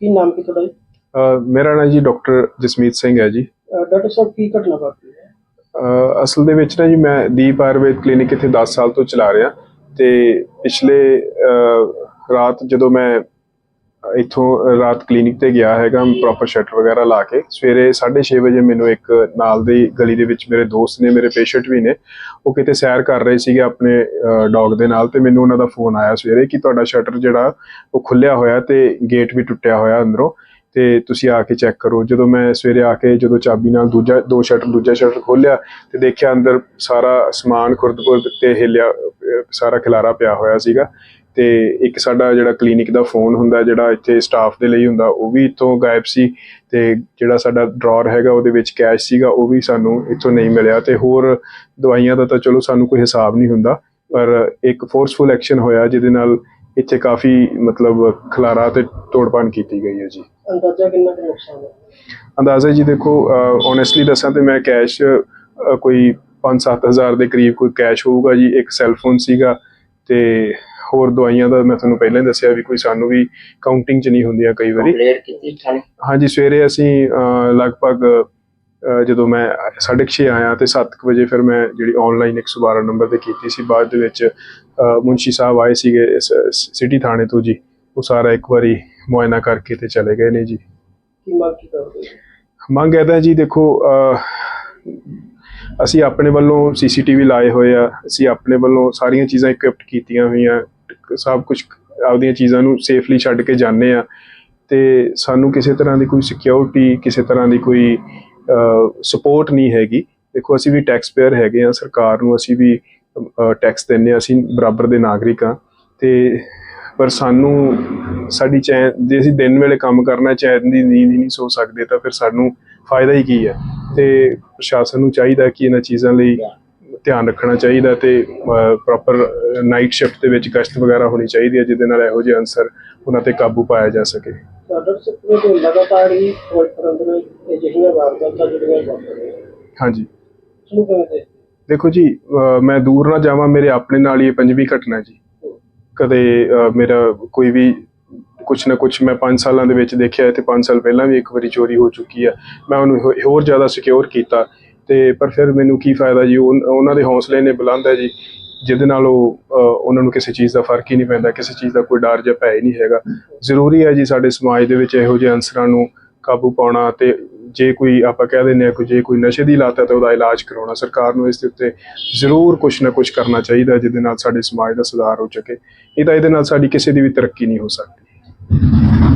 ਕੀ ਨਾਮ ਕੀ ਤੁਹਾਡਾ ਜੀ? ਮੇਰਾ ਨਾਮ ਜੀ ਡਾਕਟਰ ਜਸਮੀਤ ਸਿੰਘ ਹੈ ਜੀ। ਅਹ ਡਾਕਟਰ ਸਾਹਿਬ ਕੀ ਘਟਨਾ ਵਾਪਰੀ ਹੈ? ਅਸਲ ਦੇ ਵਿੱਚ ਨਾ ਜੀ ਮੈਂ ਦੀਪ ਆਯੁਰਵੇਦ ਕਲੀਨਿਕ ਇੱਥੇ 10 ਸਾਲ ਤੋਂ ਚਲਾ ਰਿਹਾ ਤੇ ਪਿਛਲੇ ਅ, ਰਾਤ ਜਦੋਂ ਮੈਂ ਇੱਥੋਂ ਰਾਤ ਕਲੀਨਿਕ ਤੇ ਗਿਆ ਹੈਗਾ ਪ੍ਰੋਪਰ ਸ਼ਟਰ ਵਗੈਰਾ ਲਾ ਕੇ। ਸਵੇਰੇ 6:30 ਵਜੇ ਮੈਨੂੰ ਇੱਕ ਨਾਲ ਦੀ ਗਲੀ ਦੇ ਵਿੱਚ ਮੇਰੇ ਦੋਸਤ ਨੇ ਮੇਰੇ ਪੇਸ਼ੈਂਟ ਵੀ ਨੇ ਉਹ ਕਿਤੇ ਸੈਰ ਕਰ ਰਹੇ ਸੀਗੇ ਆਪਣੇ ਡੌਗ ਦੇ ਨਾਲ ਤੇ ਮੈਨੂੰ ਉਹਨਾਂ ਦਾ ਫੋਨ ਆਇਆ ਸਵੇਰੇ ਕਿ ਤੁਹਾਡਾ ਸ਼ਟਰ ਜਿਹੜਾ ਉਹ ਖੁੱਲਿਆ ਹੋਇਆ ਤੇ ਗੇਟ ਵੀ ਟੁੱਟਿਆ ਹੋਇਆ ਅੰਦਰੋਂ। ਤੇ ਤੁਸੀਂ ਆ ਕੇ ਚੈੱਕ ਕਰੋ। ਜਦੋਂ ਮੈਂ ਸਵੇਰੇ ਆ ਕੇ ਜਦੋਂ ਚਾਬੀ ਨਾਲ ਦੂਜਾ ਦੋ ਸ਼ਟਰ ਦੂਜਾ ਸ਼ਟਰ ਖੋਲਿਆ ਤੇ ਦੇਖਿਆ ਅੰਦਰ ਸਾਰਾ ਸਮਾਨ ਖੁਰਦ-ਖੁਰਦ ਤੇ ਹਿੱਲਿਆ ਸਾਰਾ ਖਿਲਾਰਾ ਪਿਆ ਹੋਇਆ ਸੀਗਾ। ਤੇ ਇੱਕ ਸਾਡਾ ਜਿਹੜਾ ਕਲੀਨਿਕ ਦਾ ਫੋਨ ਹੁੰਦਾ ਜਿਹੜਾ ਇੱਥੇ ਸਟਾਫ ਦੇ ਲਈ ਹੁੰਦਾ ਉਹ ਵੀ ਇੱਥੋਂ ਗਾਇਬ ਸੀ ਤੇ ਜਿਹੜਾ ਸਾਡਾ ਡਰਾਅਰ ਹੈਗਾ ਉਹਦੇ ਵਿੱਚ ਕੈਸ਼ ਸੀਗਾ ਉਹ ਵੀ ਸਾਨੂੰ ਇੱਥੋਂ ਨਹੀਂ ਮਿਲਿਆ ਤੇ ਹੋਰ ਦਵਾਈਆਂ ਦਾ ਤਾਂ ਚਲੋ ਸਾਨੂੰ ਕੋਈ ਹਿਸਾਬ ਨਹੀਂ ਹੁੰਦਾ ਪਰ ਇੱਕ ਫੋਰਸਫੁਲ ਐਕਸ਼ਨ ਹੋਇਆ ਜਿਹਦੇ ਨਾਲ ਇੱਥੇ ਕਾਫੀ ਮਤਲਬ ਖਲਾਰਾ ਤੇ ਤੋੜਪਾਨ ਕੀਤੀ ਗਈ ਹੈ ਜੀ। ਅੰਦਾਜ਼ਾ ਕਿੰਨਾ ਕੁ ਨੁਕਸਾਨ ਹੈ? ਅੰਦਾਜ਼ਾ ਜੀ ਦੇਖੋ ਓਨੈਸਟਲੀ ਦੱਸਾਂ ਤੇ ਮੈਂ ਕੈਸ਼ ਕੋਈ 5-7000 ਦੇ ਕਰੀਬ ਕੋਈ ਕੈਸ਼ ਹੋਊਗਾ ਜੀ ਇੱਕ ਸੈੱਲ ਫੋਨ ਸੀਗਾ ਤੇ ਹੋਰ ਦਵਾਈਆਂ ਦਾ ਮੈਂ ਤੁਹਾਨੂੰ ਪਹਿਲਾਂ ਹੀ ਦੱਸਿਆ ਵੀ ਕੋਈ ਸਾਨੂੰ ਵੀ ਕਾਊਂਟਿੰਗ ਚ ਨਹੀਂ ਹੁੰਦੀਆਂ ਕਈ ਵਾਰੀ। ਕੰਪਲੇਂਟ ਕੀਤੀ ਥਾਣੇ? ਹਾਂਜੀ ਸਵੇਰੇ ਅਸੀਂ ਅਹ, ਲਗਭਗ ਅਹ, ਜਦੋਂ ਮੈਂ 6:30 ਆਇਆ ਤੇ 7 ਵਜੇ ਫਿਰ ਮੈਂ ਜਿਹੜੀ ਆਨਲਾਈਨ 112 ਨੰਬਰ ਤੇ ਕੀਤੀ ਸੀ ਬਾਅਦ ਦੇ ਵਿੱਚ ਅਹ, ਮੁਨਸ਼ੀ ਸਾਹਿਬ ਆਏ ਸੀਗੇ ਇਸ ਸਿਟੀ ਥਾਣੇ ਤੋਂ ਜੀ। ਉਹ ਸਾਰਾ ਇੱਕ ਵਾਰੀ ਮੁਆਇਨਾ ਕਰਕੇ ਤੇ ਚਲੇ ਗਏ ਨੇ ਜੀ। ਕੀ ਮੰਗ ਕੀ ਕਰਦੇ ਹੋ? ਮੰਗ ਇਹਦਾ ਜੀ ਦੇਖੋ ਅਹ, ਅਸੀਂ ਆਪਣੇ ਵੱਲੋਂ ਸੀਸੀਟੀਵੀ ਲਾਏ ਹੋਏ ਆ ਅਸੀਂ ਆਪਣੇ ਵੱਲੋਂ ਸਾਰੀਆਂ ਚੀਜ਼ਾਂ ਇਕਵਿਪਡ ਕੀਤੀਆਂ ਹੋਈਆਂ। ਸਭ ਕੁਝ ਆਪਦੀਆਂ ਚੀਜ਼ਾਂ ਨੂੰ ਸੇਫਲੀ ਛੱਡ ਕੇ ਜਾਂਦੇ ਆ। ਤੇ ਸਾਨੂੰ ਕਿਸੇ ਤਰ੍ਹਾਂ ਦੀ ਕੋਈ ਸਿਕਿਉਰਿਟੀ ਕਿਸੇ ਤਰ੍ਹਾਂ ਦੀ ਕੋਈ ਸਪੋਰਟ ਨਹੀਂ ਹੈਗੀ। ਦੇਖੋ, ਅਸੀਂ ਵੀ ਟੈਕਸ ਪੇਅਰ ਹੈਗੇ ਆ, ਸਰਕਾਰ ਨੂੰ ਅਸੀਂ ਵੀ ਟੈਕਸ ਦਿੰਦੇ ਹਾਂ ਅਸੀਂ ਬਰਾਬਰ ਦੇ ਨਾਗਰਿਕ ਆ। ਤੇ ਪਰ ਸਾਨੂੰ ਸਾਡੀ ਚੈਨ, ਜੇ ਅਸੀਂ ਦਿਨ ਵੇਲੇ ਕੰਮ ਕਰਨਾ, ਚੈਨ ਦੀ ਨੀਂਦ ਹੀ ਨਹੀਂ ਸੋ ਸਕਦੇ, ਤਾਂ ਫਿਰ ਸਾਨੂੰ ਫਾਇਦਾ ਹੀ ਕੀ ਹੈ ਤੇ ਪ੍ਰਸ਼ਾਸਨ ਨੂੰ ਚਾਹੀਦਾ ਕਿ ਇਹਨਾਂ ਚੀਜ਼ਾਂ ਲਈ ਧਿਆਨ ਰੱਖਣਾ ਚਾਹੀਦਾ ਤੇ ਪ੍ਰੋਪਰ ਨਾਈਟ ਸ਼ਿਫਟ ਦੇ ਵਿੱਚ ਗਸ਼ਤ ਵਗੈਰਾ ਹੋਣੀ ਚਾਹੀਦੀ ਹੈ ਜਿਹਦੇ ਨਾਲ ਇਹੋ ਜਿਹੇ ਅਨਸਰ ਉਹਨਾਂ ਤੇ ਕਾਬੂ ਪਾਇਆ ਜਾ ਸਕੇ। ਡਾਕਟਰ ਸਾਹਿਬ ਦੇ ਲਗਾਤਾਰ ਹੀ ਫਿਰੋਜ਼ਪੁਰ ਅੰਦਰ ਅਜਿਹੀਆਂ ਵਾਰਦਾਤਾਂ ਜਿਹੜੀਆਂ ਵਾਪਰ ਰਹੀਆਂ। ਹਾਂਜੀ। ਦੇਖੋ ਜੀ ਮੈਂ ਦੂਰ ਨਾ ਜਾਵਾਂ ਮੇਰੇ ਆਪਣੇ ਨਾਲ ਹੀ ਇਹ ਪੰਜਵੀਂ ਘਟਨਾ ਜੀ। ਕਦੇ ਮੇਰਾ ਕੋਈ ਵੀ ਕੁਛ ਨਾ ਕੁਛ ਮੈਂ 5 ਸਾਲਾਂ ਦੇ ਵਿੱਚ ਦੇਖਿਆ ਤੇ 5 ਸਾਲ ਪਹਿਲਾਂ ਵੀ ਇੱਕ ਵਾਰੀ ਚੋਰੀ ਹੋ ਚੁੱਕੀ ਹੈ। ਮੈਂ ਉਹਨੂੰ ਹੋਰ ਜ਼ਿਆਦਾ ਸਿਕਿਉਰ ਕੀਤਾ। ਤੇ ਪਰ ਫਿਰ ਮੈਨੂੰ ਕੀ ਫਾਇਦਾ ਜੀ? ਉਨ- ਉਹਨਾਂ ਦੇ ਹੌਸਲੇ ਨੇ ਬੁਲੰਦ ਹੈ ਜੀ, ਜਿਹਦੇ ਨਾਲ ਉਹ, ਅਹ, ਉਹਨਾਂ ਨੂੰ ਕਿਸੇ ਚੀਜ਼ ਦਾ ਫ਼ਰਕ ਹੀ ਨਹੀਂ ਪੈਂਦਾ, ਕਿਸੇ ਚੀਜ਼ ਦਾ ਕੋਈ ਡਰ ਜਾਂ ਭੈ ਹੀ ਨਹੀਂ ਹੈਗਾ। ਜ਼ਰੂਰੀ ਹੈ ਜੀ ਸਾਡੇ ਸਮਾਜ ਦੇ ਵਿੱਚ ਇਹੋ ਜਿਹੇ ਅਨਸਰਾਂ ਨੂੰ ਕਾਬੂ ਪਾਉਣਾ ਤੇ ਜੇ ਕੋਈ ਆਪਾਂ ਕਹਿ ਦਿੰਦੇ ਆ ਕਿ ਜੇ ਕੋਈ ਨਸ਼ੇ ਦੀ ਲਾਤ ਹੈ ਤਾਂ ਉਹਦਾ ਇਲਾਜ ਕਰਾਉਣਾ। ਸਰਕਾਰ ਨੂੰ ਇਸ ਦੇ ਉੱਤੇ ਜ਼ਰੂਰ ਕੁਝ ਨਾ ਕੁਝ ਕਰਨਾ ਚਾਹੀਦਾ, ਜਿਹਦੇ ਨਾਲ ਸਾਡੇ ਸਮਾਜ ਦਾ ਸੁਧਾਰ ਹੋ ਸਕੇ। ਇਹ ਤਾਂ ਇਹਦੇ ਨਾਲ ਸਾਡੀ ਕਿਸੇ ਦੀ ਵੀ ਤਰੱਕੀ ਨਹੀਂ ਹੋ ਸਕਦੀ।